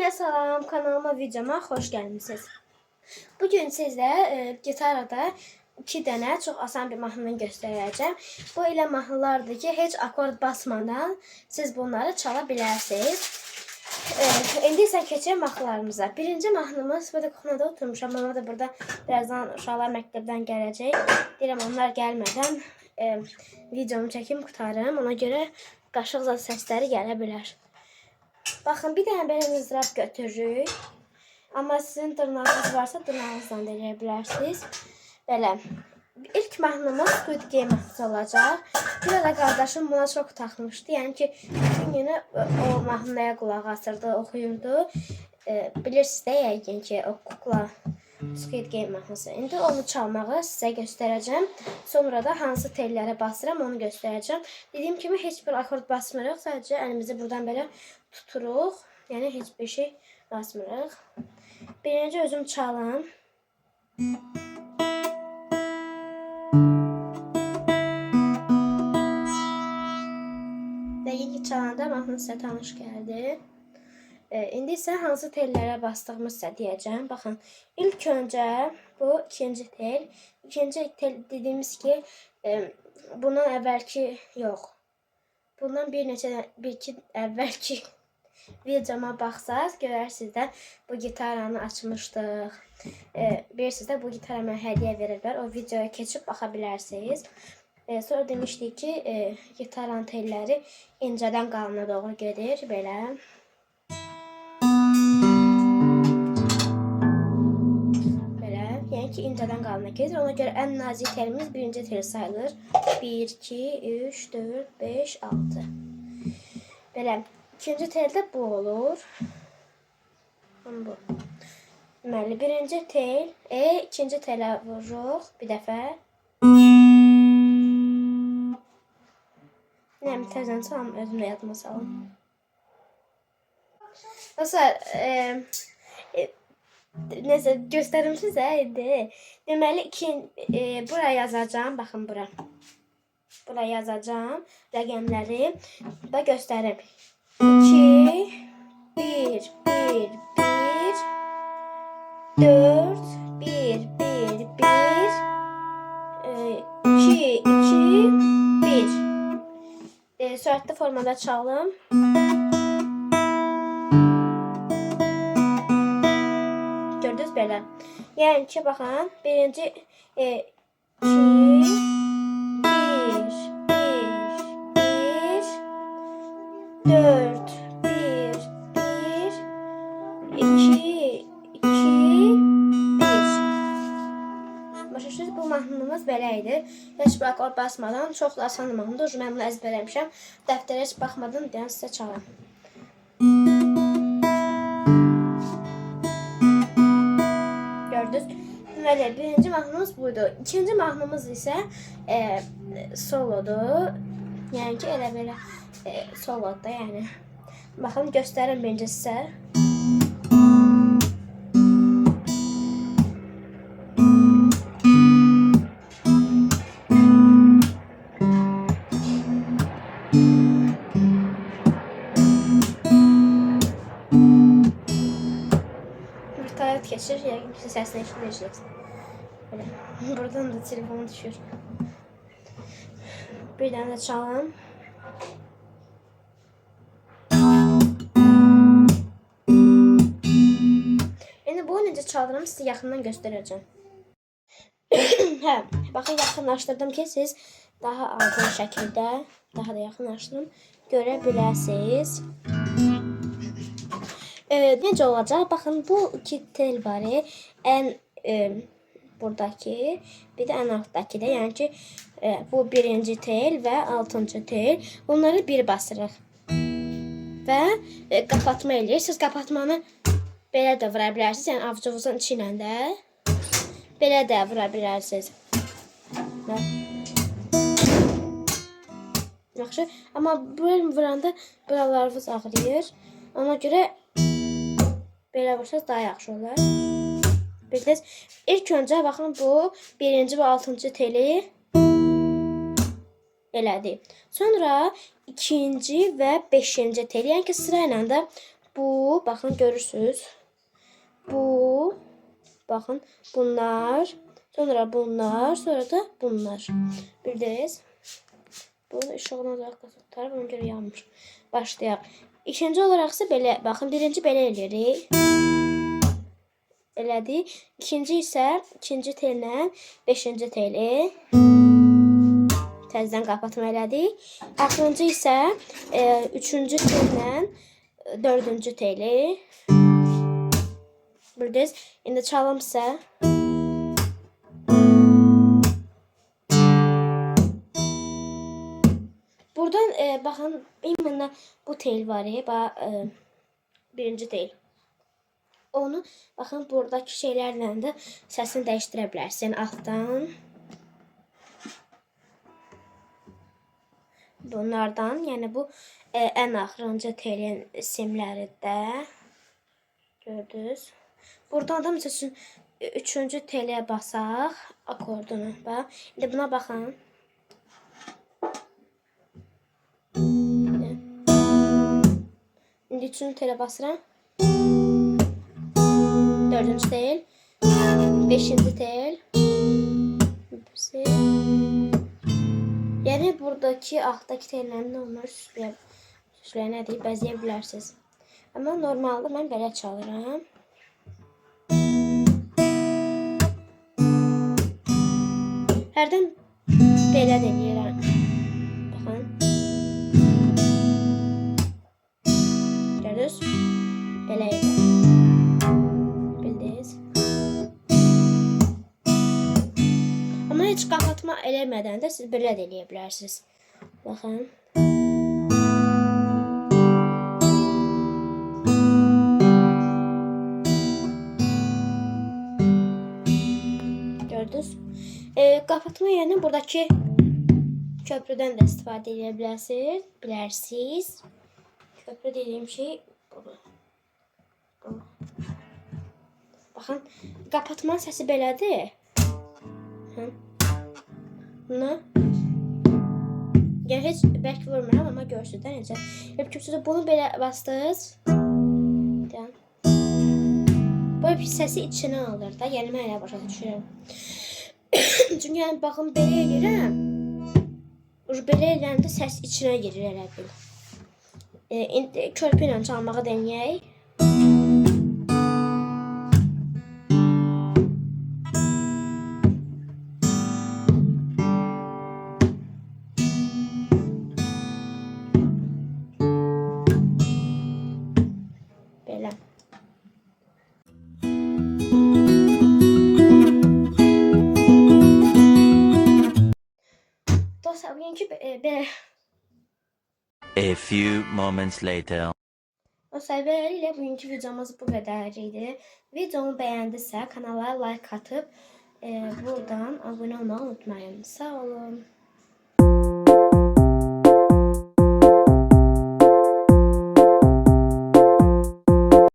Hamıya salam, kanalıma, videoma xoş gəlmisiniz. Bu gün sizə e, gitarada iki dənə çox asan bir mahnını göstərəcəm. Bu elə mahnılardır ki, heç akord basmadan siz bunları çala bilərsiniz. E, indi isə mahnılarımıza. Birinci mahnımız, burada kuxnada oturmuşam. Mama da burada birazdan uşaqlar məktəbdən gələcək. Deyirəm onlar gəlmədən e, videomu çəkim qutarım. Ona görə qaşıq zad səsləri gələ bilər. Baxın, bir dənə belə mızrab götürürük. Amma sizin dırnağınız varsa dırnağınızla da eləyə bilərsiniz. Belə. İlk mahnımız Squid Game mahnısı olacaq. Bir ara qardaşım buna çox taxmışdı. Yəni ki, bütün günü o mahnıya qulaq asırdı, oxuyurdu. E, bilirsiniz də yəqin ki, o kukla Squid Game mahnısı. İndi onu çalmağı sizə göstərəcəm. Sonra da hansı tellərə basıram onu göstərəcəm. Dediyim kimi heç bir akord basmırıq. Sadəcə əlimizi buradan belə tuturuq. Yəni heç bir şey basmırıq. Birinci özüm çalım. Və ilk çalanda mahnı sizə tanış gəldi. E, indi isə hansı tellərə bastığımı sizə deyəcəm. Baxın, ilk öncə bu ikinci tel. İkinci tel dediyimiz ki, e, bundan əvvəlki yox. Bundan bir neçə bir iki əvvəlki videoma baxsaz görərsiniz də bu gitaranı açmışdıq. E, bilirsiniz də bu gitara mənə hədiyyə. O videoya keçib baxa bilərsiniz. E, sonra demişdik ki, e, gitaranın telləri incədən qalına doğru gedir. Belə, ki, incədən qalına gedir. Ona görə ən nazik telimiz birinci tel sayılır. 1 2 3 4 5 6. Belə, ikinci teldə bu olur. Bu. Deməli, birinci tel, E, ikinci telə vururuq bir dəfə. Bir təzən çalım, özüm də yadıma salım. Dostlar, e, e, nəsə göstərim sizə indi. Deməli, iki, e, bura yazacağım, baxın bura. Bura yazacağım rəqəmləri və göstərim. 2 1 1 1 4 1 1 1 2 2 1 e, süratli formada çalım. Belə. Yəni ki, baxın, birinci e, 2 1 1 4 1 1 2 2 1 Başa düşdünüz? Bu mahnımız belə idi. Heç bir akord basmadan çox da asan mahnıdır. Mən bunu əzbərləmişəm. Dəftərə heç baxmadan deyən sizə çalım. Deməli, birinci mahnımız buydu. İkinci mahnımız isə e, solodur. Yəni ki, elə belə e, solodur da, yəni. Baxın, göstərim birinci sizə. Virtualet geçir. Yani bir sesini eşitleyeceksin. Böyle. Buradan da telefonu düşür. Bir tane de çalalım. Yani bu necə çalıram sizə yaxından göstərəcəm. hə, baxın yaxınlaşdırdım ki siz daha aydın şəkildə, daha da yaxınlaşdırdım, görə biləsiniz. E, necə olacaq? Baxın bu iki tel var. Ən e, buradakı, bir də ən altdakı da. Yəni ki, e, bu birinci tel və altıncı tel. Bunları bir basırıq. Və e, qapatma eləyirsiniz. Qapatmanı belə də vura bilərsiniz. Yəni avucunuzun içi ilə də belə də vura bilərsiniz. Yaxşı. Amma böyle vuranda buralarınız ağrıyır. Ona görə belə vursanız daha yaxşı olar. Bildiniz? İlk öncə baxın bu birinci və altıncı teli elədi. Sonra ikinci və beşinci tel, yəni ki, sırayla da Bu, baxın görürsüz. Bu, baxın bunlar, sonra bunlar, sonra da bunlar. Bildiniz? Bunu işığına da tutarım, ona görə yanmır. Başlayaq. İkinci olaraq isə belə, baxın, birinci belə eləyirik. Elədi. İkinci isə ikinci tellə beşinci teli təzədən qapatma elədik. Axırıncı isə e, üçüncü tellə dördüncü teli. Bildiniz? İndi çalım isə Buradan e, bakın benim bu tel var ya. Bak, e, birinci tel. Onu bakın buradakı şeylərlə də səsini dəyişdirə bilərsən. Bunlardan, yəni bu ə, ən axırıncı telin simləridir. Gördünüz? Burdan da məsəl üçün 3-cü basaq akordunu. Bax, indi buna baxın. İndi üçüncü telə basıram. Dördüncü tel. Beşinci tel. Hepsi. Yəni buradakı altdakı tellərin onları süsləyə, süsləyə nə deyib bəzəyə bilərsiniz. Amma normalda mən belə çalıram. Hərdən belə də. Eləmədən də siz belə də eləyə bilərsiniz. Baxın. Gördünüz? E, qapatma yəni buradakı köprüdən də istifadə edə bilərsiniz. Bilərsiniz. Köprü dediyim şey bu. Bu. Baxın, qapatmanın səsi belədir. Hı. Buna Yəni heç bərk vurmuram, amma görsünüz də necə. Yapıyorsunuz bunu belə bastınız. Yəni. Bu bir səsi içinə alır da. Mən elə başa düşürəm. Çünki yəni baxın belə eləyirəm. Belə eləyəndə səs içinə girir elə bil. E, indi körpü ilə çalmağı denəyək. Belə. Dostlar, bugünkü e, belə A few moments later. Dostlar, beləliklə bugünkü videomuz bu qədər idi. Videomu bəyəndisə kanala like atıb e, buradan abunə olmağı unutmayın. Sağ olun.